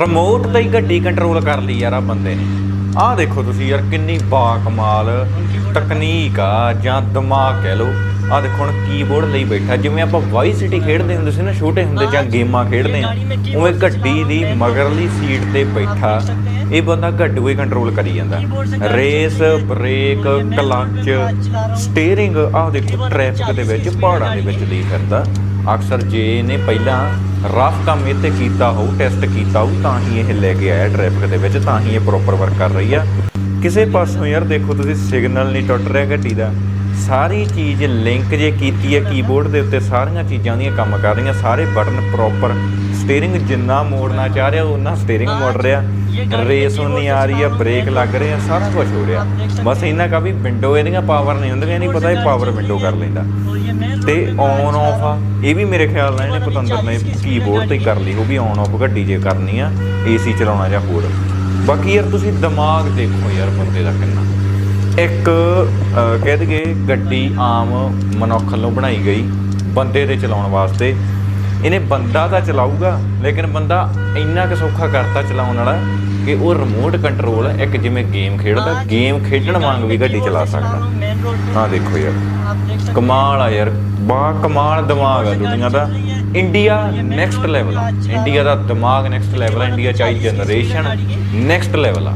Remote ਤੇ ਹੀ ਗੱਡੀ control ਕਰ ਲਈ ਯਾਰ ਆ ਬੰਦੇ ਨੇ। ਆਹ ਦੇਖੋ ਤੁਸੀਂ ਯਾਰ ਕਿੰਨੀ ਬਾ ਕਮਾਲ ਤਕਨੀਕ ਆ ਜਾਂ ਦਿਮਾਗ ਕਹਿ ਲਓ। ਆਹ ਦੇਖੋ ਹੁਣ ਕੀਬੋਰਡ ਲਈ ਬੈਠਾ। ਜਿਵੇਂ ਆਪਾਂ ਵਾਈ ਸਿਟੀ ਖੇਡਦੇ ਹੁੰਦੇ ਸੀ ਨਾ ਛੋਟੇ ਹੁੰਦੇ ਜਾਂ ਗੇਮਾਂ ਖੇਡਦੇ ਆ ਉਵੇਂ ਗੱਡੀ ਦੀ ਮਗਰਲੀ ਸੀਟ ਤੇ ਬੈਠਾ। ਇਹ ਬੰਦਾ ਗੱਡੂ ਹੀ ਕੰਟਰੋਲ ਕਰੀ ਜਾਂਦਾ। ਰੇਸ ਬ੍ਰੇਕ ਕਲੱਚ ਸਟੀਅਰਿੰਗ ਆਹ ਦੇਖੋ ਟ੍ਰੈਫਿਕ ਦੇ ਵਿੱਚ ਪਹਾੜਾਂ ਦੇ ਵਿੱਚ ਲਈ ਫਿਰਦਾ ਅਕਸਰ ਜੇ ਇਹਨੇ ਪਹਿਲਾਂ ਰਫ ਕੰਮ ਇਹ ਤੇ ਕੀਤਾ ਹੋਊ ਟੈਸਟ ਕੀਤਾ ਹੋਊ, ਤਾਂ ਹੀ ਇਹ ਲੈ ਕੇ ਆਇਆ ਟ੍ਰੈਫਿਕ ਦੇ ਵਿੱਚ, ਤਾਂ ਹੀ ਇਹ ਪ੍ਰੋਪਰ ਵਰਕ ਕਰ ਰਹੀ ਆ। ਕਿਸੇ ਪਾਸੋਂ ਯਾਰ ਦੇਖੋ ਤੁਸੀਂ ਸਿਗਨਲ ਨਹੀਂ ਟੁੱਟ ਰਿਹਾ ਗੱਡੀ ਦਾ। ਸਾਰੀ ਚੀਜ਼ ਲਿੰਕ ਜੇ ਕੀਤੀ ਹੈ ਕੀਬੋਰਡ ਦੇ ਉੱਤੇ, ਸਾਰੀਆਂ ਚੀਜ਼ਾਂ ਦੀਆਂ ਕੰਮ ਕਰ ਰਹੀਆਂ, ਸਾਰੇ ਬਟਨ ਪ੍ਰੋਪਰ ਸਟੀਅਰਿੰਗ ਜਿੰਨਾ ਮੋੜਨਾ ਚਾਹ ਰਿਹਾ ਉਹਨਾਂ ਸਟੀਅਰਿੰਗ ਮੋੜ ਰਿਹਾ। ਰੇਸ ਉਨੀ ਆ ਰਹੀ ਆ ਬ੍ਰੇਕ ਲੱਗ ਰਹੇ ਆ ਸਾਰਾ ਕੁਝ ਹੋ ਰਿਹਾ। ਬਸ ਇਹਨਾਂ ਕਾ ਵੀ ਵਿੰਡੋ ਇਹਦੀਆਂ ਪਾਵਰ ਨਹੀਂ ਹੁੰਦੀਆਂ ਨਹੀਂ ਪਤਾ ਇਹ ਪਾਵਰ ਵਿੰਡੋ ਕਰ ਲੈਂਦਾ। ਤੇ ਔਨ ਆਫ ਆ। ਇਹ ਵੀ ਮੇਰੇ ਖਿਆਲ ਨਾਲ ਇਹਨੇ ਪਤੰਦਰ ਨੇ ਕੀਬੋਰਡ ਤੇ ਕਰ ਲਈ ਉਹ ਵੀ ਔਨ ਆਫ ਗੱਡੀ ਜੇ ਕਰਨੀ ਆ ਏਸੀ ਚਲਾਉਣਾ ਜਾਂ ਹੋਰ। ਬਾਕੀ ਯਾਰ ਤੁਸੀਂ ਦਿਮਾਗ ਦੇਖੋ ਯਾਰ ਬੰਦੇ ਦਾ ਕਿੰਨਾ। ਇੱਕ ਕਹਿ ਦਈਏ ਗੱਡੀ ਆਮ ਮਨੁੱਖ ਵੱਲੋਂ ਬਣਾਈ ਗਈ ਬੰਦੇ ਦੇ ਚਲਾਉਣ ਵਾਸਤੇ। ਇਹਨੇ ਬੰਦਾ ਤਾਂ ਚਲਾਊਗਾ ਲੇਕਿਨ ਬੰਦਾ ਇੰਨਾ ਕੁ ਸੌਖਾ ਕਰਤਾ ਚਲਾਉਣ ਵਾਲਾ ਕਿ ਉਹ ਰਿਮੋਟ ਕੰਟਰੋਲ ਇੱਕ ਜਿਵੇਂ ਗੇਮ ਖੇਡਦਾ ਗੇਮ ਖੇਡਣ ਵਾਂਗ ਵੀ ਗੱਡੀ ਚਲਾ ਸਕਦਾ। ਆਹ ਦੇਖੋ ਯਾਰ ਕਮਾਲ ਆ ਯਾਰ ਬਾ ਕਮਾਲ ਦਿਮਾਗ ਆ ਦੁਨੀਆ ਦਾ। ਇੰਡੀਆ ਨੈਕਸਟ ਲੈਵਲ ਆ। ਇੰਡੀਆ ਦਾ ਦਿਮਾਗ ਨੈਕਸਟ ਲੈਵਲ ਆ ਇੰਡੀਆ ਚਾਹੀ ਜਨਰੇਸ਼ਨ ਨੈਕਸਟ ਲੈਵਲ ਆ।